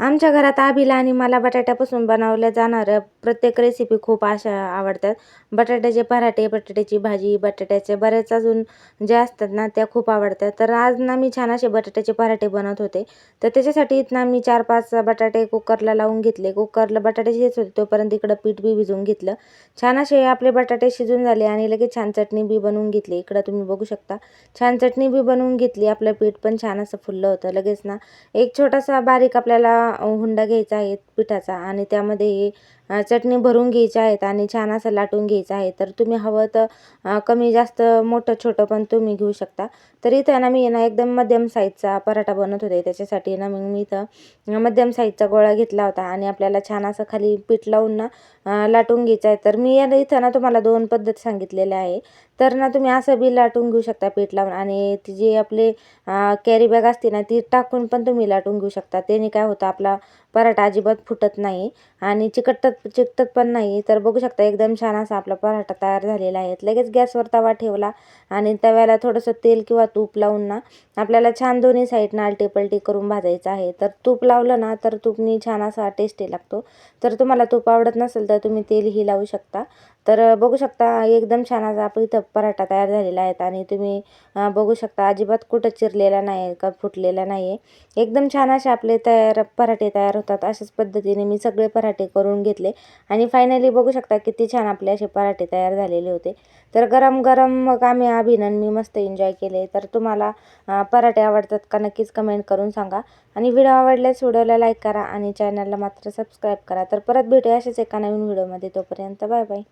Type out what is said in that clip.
आमच्या घरात आबीला आणि मला बटाट्यापासून बनवल्या जाणाऱ्या प्रत्येक रेसिपी खूप अशा आवडतात. बटाट्याचे पराठे बटाट्याची भाजी बटाट्याचे बरेच अजून जे असतात ना त्या खूप आवडतात. तर आज ना मी छान असे बटाट्याचे पराठे बनवत होते. तर त्याच्यासाठी ना मी चार पाच बटाटे कुकरला लावून घेतले. कुकरला बटाटे शिजत होते तोपर्यंत इकडं पीठ बी भिजवून घेतलं. छान असे आपले बटाटे शिजून झाले आणि लगेच छान चटणी बी बनवून घेतली. इकडं तुम्ही बघू शकता. छान चटणी बी बनवून घेतली. आपलं पीठ पण छान असं फुललं होतं. लगेच ना एक छोटासा बारीक आपल्याला हुंडा घ्यायचा आहे. पिठाचा आणि त्यामध्ये चटणी भरून घ्यायची आहेत आणि छान असं लाटून घ्यायचं आहे. तर तुम्ही हवं तर कमी जास्त मोठं छोटं पण तुम्ही घेऊ शकता. तर इथं ना मी ना एकदम मध्यम साईजचा पराठा बनवत होते. त्याच्यासाठी ना मग मी इथं मध्यम साईजचा गोळा घेतला होता आणि आपल्याला छान असं खाली पीठ लावून ना लाटून घ्यायचं आहे. तर मी या इथं ना तुम्हाला दोन पद्धत सांगितलेल्या आहे. तर ना तुम्ही असं बी लाटून घेऊ शकता पीठ लावून आणि ती जी आपली कॅरी बॅग असते ना ती टाकून पण तुम्ही लाटून घेऊ शकता. त्याने काय होतं आपला पराठा अजिबात फुटत नाही आणि चिकटत चिकटत पण नाही. तर बघू शकता एकदम छान असा आपला पराठा तयार झालेला आहे. लगेच गॅसवर तवा ठेवला आणि तव्याला थोडंसं तेल किंवा तूप लावून ना आपल्याला छान दोन्ही साईडनं आलटी पलटी करून भाजायचं आहे. तर तूप लावलं ना तर तूपनी छान असा टेस्टी लागतो. तर तुम्हाला तूप आवडत नसेल तर तुम्ही तेलही लावू शकता. तर बघू शकता एकदम छान असा आपला इथं पराठा तयार झालेला आहे आणि तुम्ही बघू शकता अजिबात कुठं चिरलेला नाही का फुटलेला नाही आहे एकदम छान असे आपले तयार पराठे तयार होतात अशाच पद्धतीने मी सगळे पराठे करून घेतले. आणि फायनली बघू शकता किती छान आपले असे पराठे तयार झालेले होते. तर गरम गरम मग आम्ही अभिनन मी मस्त एन्जॉय केले. तर तुम्हाला पराठे आवडतात का नक्कीच कमेंट करून सांगा. आणि व्हिडिओ आवडल्यास व्हिडिओला लाईक करा आणि चॅनलला मात्र सबस्क्राईब करा. तर परत भेटूया असेच एका नवीन व्हिडिओमध्ये तोपर्यंत बाय बाय